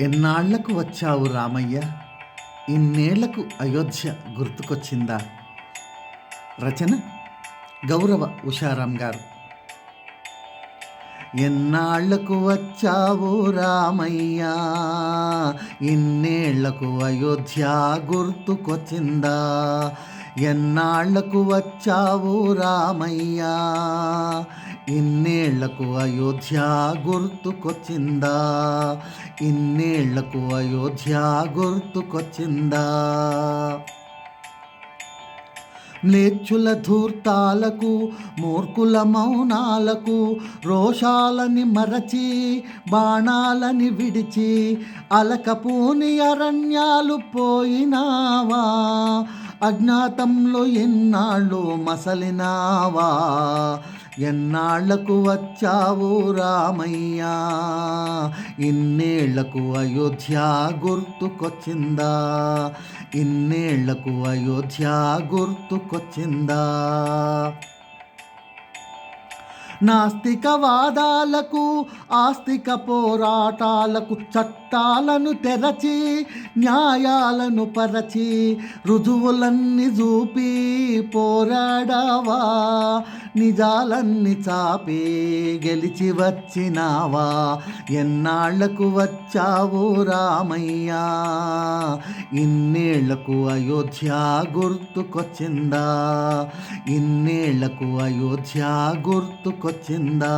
ఎన్నాళ్ళకు వచ్చావు రామయ్య? ఇన్నేళ్ళకు అయోధ్య గుర్తుకొచ్చిందా? రచన గౌరవ ఉషారాం గారు. ఎన్నాళ్ళకు వచ్చావు రామయ్య? ఇన్నేళ్ళకు అయోధ్య గుర్తుకొచ్చిందా? ఎన్నాళ్ళకు వచ్చావు రామయ్య? ఇన్నేళ్ళకు అయోధ్య గుర్తుకొచ్చిందా? ఇన్నేళ్ళకు అయోధ్య గుర్తుకొచ్చిందా? మ్లేచ్చుల ధూర్తాలకు మూర్ఖుల మౌనాలకు రోషాలని మరచి బాణాలని విడిచి అలకపోని అరణ్యాలు పోయినావా? అజ్ఞాతంలో ఎన్నాళ్ళు మసలినావా? ఎన్నాళ్ళకు వచ్చావు రామయ్యా? ఇన్నేళ్ళకు అయోధ్య గుర్తుకొచ్చిందా? ఇన్నేళ్ళకు అయోధ్య గుర్తుకొచ్చిందా? నాస్తికవాదాలకు ఆస్తిక పోరాటాలకు చట్టాలను తెరచి న్యాయాలను పరచి రుజువులన్నీ చూపి పోరాడావా? నిజాలన్నీ చాపే గెలిచి వచ్చినావా? ఎన్నాళ్ళకు వచ్చావు రామయ్యా? ఇన్నేళ్ళకు అయోధ్య గుర్తుకొచ్చిందా? ఇన్నేళ్ళకు అయోధ్య గుర్తుకొచ్చిందా?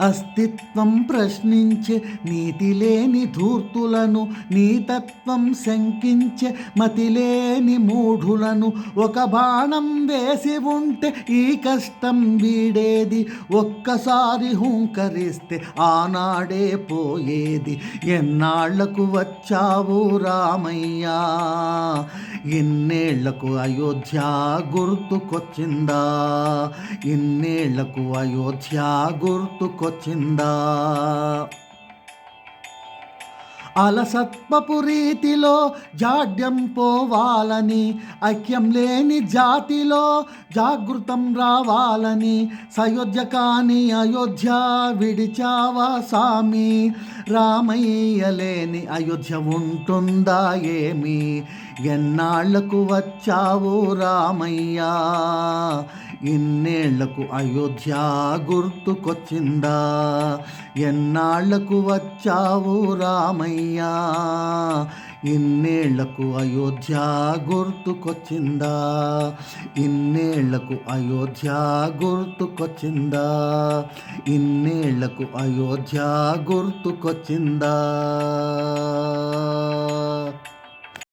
అస్తిత్వం ప్రశ్నించే నీతి లేని ధూర్తులను నీతత్వం శంకించే మతిలేని మూఢులను ఒక బాణం వేసి ఉంటే ఈ కష్టం వీడేది? ఒక్కసారి హుంకరిస్తే ఆనాడే పోయేది? ఎన్నాళ్ళకు వచ్చావు రామయ్యా? ఇన్నేళ్ళకు అయోధ్య గుర్తుకొచ్చిందా? ఇన్నేళ్ళకు అయోధ్య గుర్తుకొచ్చిందా అలసత్వపు రీతిలో జాడ్యం పోవాలని ఐక్యం లేని జాతిలో జాగృతం రావాలని సయోధ్య కాని అయోధ్య విడిచావా సామి రామయ్య లేని అయోధ్య ఉంటుందా ఏమి? ఎన్నాళ్ళకు వచ్చావు రామయ్యా? ఇన్నేళ్ళకు అయోధ్య గుర్తుకొచ్చిందా? ఎన్నాళ్ళకు వచ్చావు రామయ్యా? ఇన్నేళ్ళకు అయోధ్య గుర్తుకొచ్చిందా? ఇన్నేళ్ళకు అయోధ్య గుర్తుకొచ్చిందా? ఇన్నేళ్ళకు అయోధ్య గుర్తుకొచ్చిందా?